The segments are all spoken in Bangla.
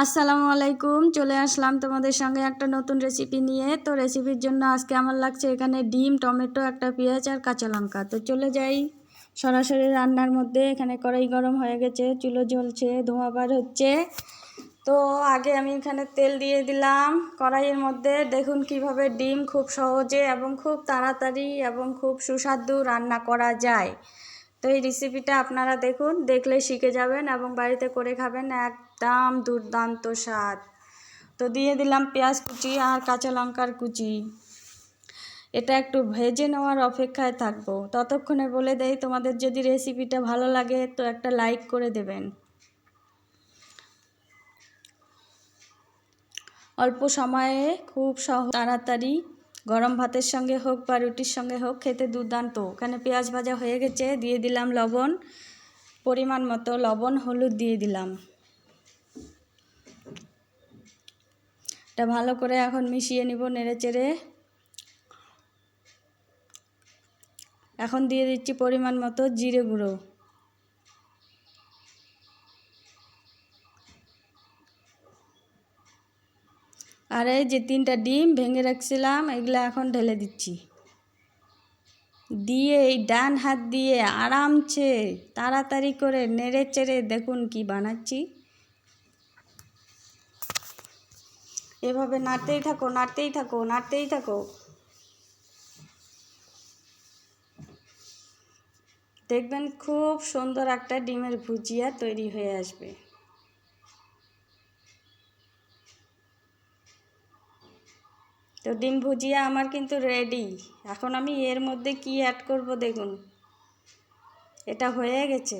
আসসালামু আলাইকুম। চলে আসলাম তোমাদের সঙ্গে একটা নতুন রেসিপি নিয়ে। তো রেসিপির জন্য আজকে আমার লাগছে এখানে ডিম, টমেটো, একটা পেঁয়াজ আর কাঁচা লঙ্কা। তো চলে যাই সরাসরি রান্নার মধ্যে। এখানে কড়াই গরম হয়ে গেছে, চুলো জ্বলছে, ধোঁয়া বার হচ্ছে। তো আগে আমি এখানে তেল দিয়ে দিলাম কড়াইয়ের মধ্যে। দেখুন কীভাবে ডিম খুব সহজে এবং খুব তাড়াতাড়ি এবং খুব সুস্বাদু রান্না করা যায়। তো এই রেসিপিটা আপনারা দেখুন, দেখলে শিখে যাবেন এবং বাড়িতে করে খাবেন একদম দুর্দান্ত স্বাদ। তো দিয়ে দিলাম পেঁয়াজ কুচি আর কাঁচা লঙ্কার কুচি। এটা একটু ভেজে নেওয়ার অপেক্ষায় থাকব। ততক্ষণে বলে দেই, তোমাদের যদি রেসিপিটা ভালো লাগে তো একটা লাইক করে দেবেন। অল্প সময়ে খুব সহ তাড়াতাড়ি গরম ভাতের সঙ্গে হোক বা রুটির সঙ্গে হোক খেতে দুর্দান্ত। ওখানে পেঁয়াজ ভাজা হয়ে গেছে, দিয়ে দিলাম লবণ। পরিমাণ মতো লবণ, হলুদ দিয়ে দিলাম। এটা ভালো করে এখন মিশিয়ে নিব নেড়ে চেড়ে। এখন দিয়ে দিচ্ছি পরিমাণ মতো জিরে গুঁড়ো। আর এই যে তিনটা ডিম ভেঙে রাখছিলাম, এগুলো এখন ঢেলে দিচ্ছি। দিয়ে এই ডান হাত দিয়ে আরামছে তাড়াতাড়ি করে নেড়ে চেড়ে দেখুন কি বানাচ্ছি। এভাবে নাড়তেই থাকো নাড়তেই থাকো নাড়তেই থাকো। দেখবেন খুব সুন্দর একটা ডিমের ভুজিয়া তৈরি হয়ে আসবে। তো ডিম ভুজিয়া আমার কিন্তু রেডি এখন আমি এর মধ্যে কি অ্যাড করব দেখুন। এটা হয়ে গেছে।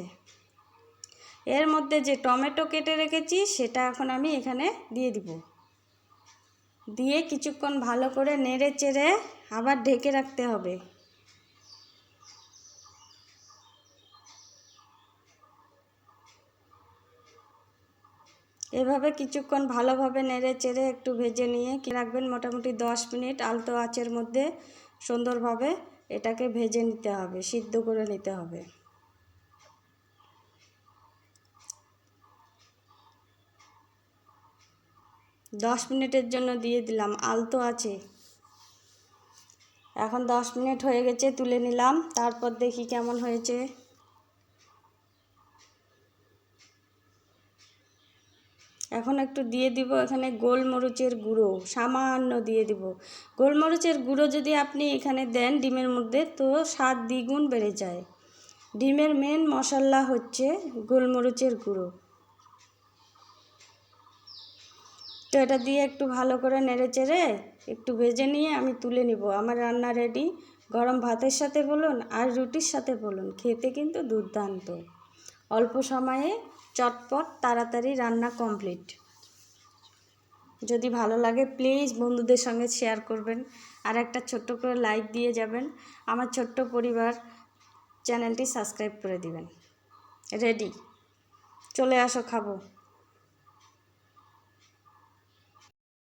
এর মধ্যে যে টমেটো কেটে রেখেছি, সেটা এখন আমি এখানে দিয়ে দিব। দিয়ে কিছুক্ষণ ভালো করে নেড়ে চেড়ে আবার ঢেকে রাখতে হবে। এভাবে কিছুক্ষণ ভালোভাবে নেড়ে চেড়ে একটু ভেজে নিয়ে কি রাখবেন? মোটামুটি দশ মিনিট আলতো আঁচের মধ্যে সুন্দরভাবে এটাকে ভেজে নিতে হবে, সিদ্ধ করে নিতে হবে। দশ মিনিটের জন্য দিয়ে দিলাম, আলতো আছে। এখন দশ মিনিট হয়ে গেছে, তুলে নিলাম, তারপর দেখি কেমন হয়েছে। এখন একটু দিয়ে দিব এখানে গোলমরিচের গুঁড়ো, সামান্য দিয়ে দিব। গোলমরিচের গুঁড়ো যদি আপনি এখানে দেন ডিমের মধ্যে, তো স্বাদ দ্বিগুণ বেড়ে যায়। ডিমের মেন মশলা হচ্ছে গোলমরিচের গুঁড়ো। তো এটা দিয়ে একটু ভালো করে নেড়ে চেড়ে একটু ভেজে নিয়ে আমি তুলে নিব। আমার রান্না রেডি গরম ভাতের সাথে বলুন আর রুটির সাথে বলুন, খেতে কিন্তু দুর্দান্ত। অল্প সময়ে চটপট তাড়াতাড়ি রান্না কমপ্লিট যদি ভালো লাগে প্লিজ বন্ধুদের সঙ্গে শেয়ার করবেন। আর একটা ছোট্ট করে লাইক দিয়ে যাবেন। আমার ছোট্ট পরিবার চ্যানেলটি সাবস্ক্রাইব করে দিবেন। রেডি চলে আসো, খাব।